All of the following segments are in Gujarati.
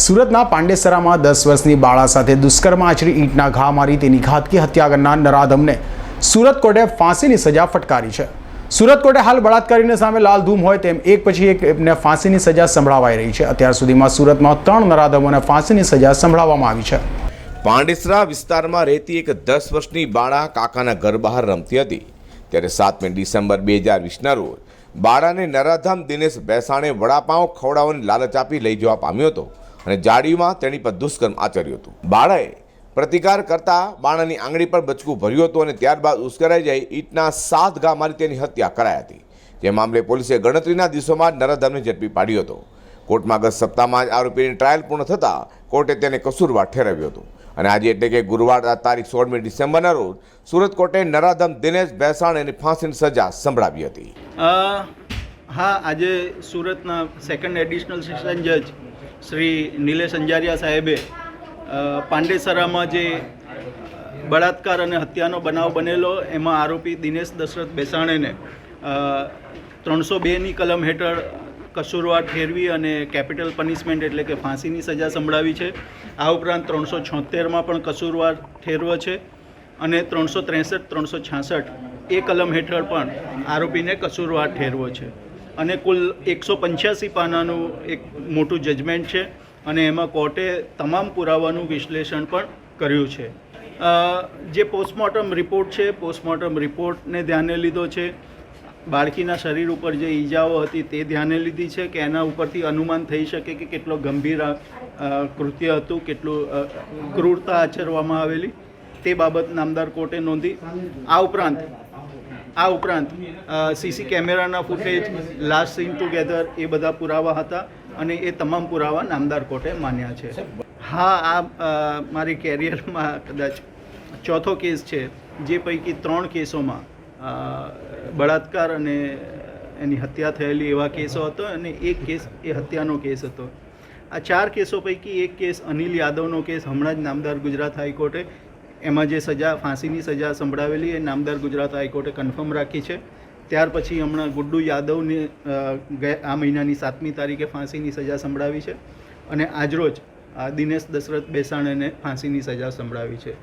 સુરતના પાંડેસરામાં દસ વર્ષની બાળા સાથે દુષ્કર્મ આચરી ઈંટના ઘા મારી તેની ઘાતકી હત્યા કરનાર નરાધમને સુરત કોર્ટે ફાંસીની સજા ફટકારી છે. સુરત કોર્ટે હાલ બળાત્કારીને સામે લાલ ધૂમ હોય તેમ એક પછી એક એમને ફાંસીની સજા સંભળાવાઈ રહી છે. અત્યાર સુધીમાં સુરતમાં ત્રણ નરાધમોને ફાંસીની સજા સંભળાવવામાં આવી છે. પાંડેસરા વિસ્તારમાં રહેતી એક દસ વર્ષની બાળા કાકાના ઘર બહાર રમતી હતી. ત્યારે સાતમી ડિસેમ્બર બે હજાર વીસના રોજ બાળાને નરાધામ દિનેશ બેસાણે વડાપાઉં ખવડાવવાની લાલચ આપી લઈ જવા પામ્યો હતો. અને જાડીમાં તેણી પર દુષ્કર્મ આચર્યું હતું. બાળાએ પ્રતિકાર કરતા બાળાની આંગળી પર બચકું ભર્યું હતું અને ત્યારબાદ ઉશ્કેરાઈ જઈ ઈટના સાત ઘા મારી તેની હત્યા કરાઈ હતી. જે મામલે પોલીસે ગણતરીના દિવસોમાં જ નરાધામને ઝડપી પાડ્યો હતો. કોર્ટમાં ગત સપ્તાહમાં જ આરોપીની ટ્રાયલ પૂર્ણ થતાં કોર્ટે તેને કસૂરવાર ઠેરવ્યો હતો. અને આજે એટલે કે ગુરુવાર તારીખ સોળમી ડિસેમ્બરના રોજ સુરત કોર્ટે નરાધમ દિનેશ બેસાણેની ફાંસીની સજા સંભળાવી હતી. હા, આજે સુરતના સેકન્ડ એડિશનલ સેશન જજ શ્રી નિલેશ અંજારિયા સાહેબે પાંડેસરામાં જે બળાત્કાર અને હત્યાનો બનાવ બનેલો, એમાં આરોપી દિનેશ દશરથ બેસાણેને ત્રણસો બેની કલમ હેઠળ કસૂરવાર ઠેરવી અને કેપિટલ પનિશમેન્ટ એટલે કે ફાંસીની સજા સંભળાવી છે. આ ઉપરાંત ત્રણસો છોતેરમાં પણ કસૂરવાર ઠેરવો છે અને ત્રણસો ત્રેસઠ, ત્રણસો છાસઠ એ કલમ હેઠળ પણ આરોપીને કસૂરવાર ઠેરવો છે. અને કુલ એકસો પંચ્યાસી પાનાનું એક મોટું જજમેન્ટ છે અને એમાં કોર્ટે તમામ પુરાવાનું વિશ્લેષણ પણ કર્યું છે. જે પોસ્ટમોર્ટમ રિપોર્ટ છે, પોસ્ટમોર્ટમ રિપોર્ટને ધ્યાને લીધો છે. બાળકીના શરીર ઉપર જે ઈજાઓ હતી તે ધ્યાને લીધી છે કે એના ઉપરથી અનુમાન થઈ શકે કે કેટલો ગંભીર કૃત્ય હતું, કેટલું ક્રૂરતા આચરવામાં આવેલી તે બાબત નામદાર કોર્ટે નોંધી. આ ઉપરાંત આ ઉપરાંત સીસી કેમેરાના ફૂટેજ લાસ્ટ સીન ટુગેધર એ બધા પુરાવા હતા અને એ તમામ પુરાવા નામદાર કોર્ટે માન્યા છે. હા, આ મારી કેરિયરમાં કદાચ ચોથો કેસ છે, જે પૈકી ત્રણ કેસોમાં બળાત્કાર અને એની હત્યા થયેલી એવા કેસો હતો અને એક કેસ એ હત્યાનો કેસ હતો. આ ચાર કેસો પૈકી એક કેસ અનિલ યાદવનો કેસ હમણાં જ નામદાર ગુજરાત હાઈકોર્ટે એમાં જે સજા, ફાંસીની સજા સંભળાવેલી એ નામદાર ગુજરાત હાઈકોર્ટે કન્ફર્મ રાખી છે. ત્યાર પછી હમણાં ગુડ્ડુ યાદવને આ મહિનાની સાતમી તારીખે ફાંસીની સજા સંભળાવી છે અને આજરોજ દિનેશ દશરથ બેસાણેને ફાંસીની સજા સંભળાવી છે.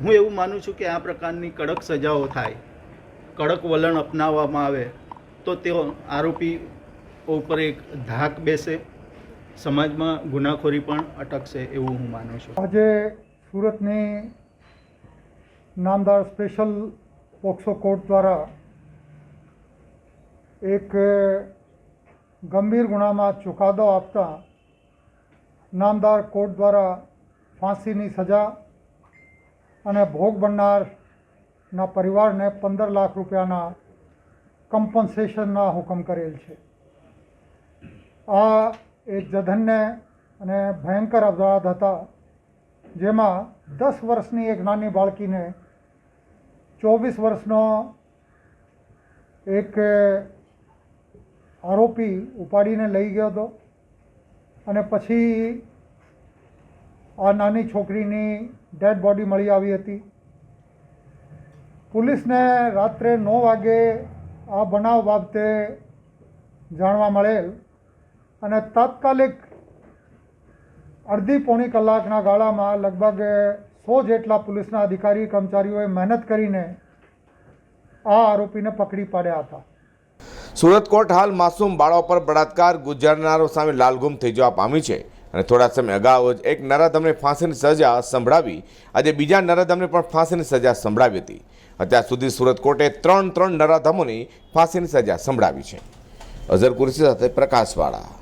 હું એવું માનું છું કે આ પ્રકારની કડક સજાઓ થાય, કડક વલણ અપનાવવામાં આવે, તો તેઓ આરોપી ઉપર એક ધાક બેસે, સમાજમાં ગુનાખોરી પણ અટકશે એવું હું માનું છું. આજે સુરતની નામદાર સ્પેશિયલ પોક્સો કોર્ટ દ્વારા એક ગંભીર ગુનામાં ચુકાદો આપતા નામદાર કોર્ટ દ્વારા ફાંસીની સજા અને ભોગ બનનારના પરિવારને પંદર લાખ રૂપિયાના કમ્પન્સેશનના હુકમ કરેલ છે. આ એક જધન્ય અને ભયંકર અપરાધ હતા, જેમાં દસ વર્ષની એક નાની બાળકીને ચોવીસ વર્ષનો એક આરોપી ઉપાડીને લઈ ગયો હતો. અને પછી આ નાની છોકરીની ડેડ બોડી મળી આવી હતી. પોલીસને રાત્રે નવ વાગે આ બનાવ બાબતે જાણવા મળેલ અને તાત્કાલિક અડધી પોણી કલાકના ગાળામાં લગભગ સો જેટલા પોલીસના અધિકારી, કર્મચારીઓએ મહેનત કરીને આ આરોપીને પકડી પાડ્યા હતા. સુરત કોર્ટ હાલ માસૂમ બાળકો પર બળાત્કાર ગુજારનારો સામે લાલગુમ થઈ જવા પામી છે અને થોડા સમય અગાઉ જ એક નરાધમને ફાંસીની સજા સંભળાવી, આજે બીજા નરાધમને પણ ફાંસીની સજા સંભળાવી હતી. અત્યાર સુધી સુરત કોર્ટે ત્રણ ત્રણ નરાધમોની ફાંસીની સજા સંભળાવી છે. અઝર કુરશી સાથે પ્રકાશવાળા.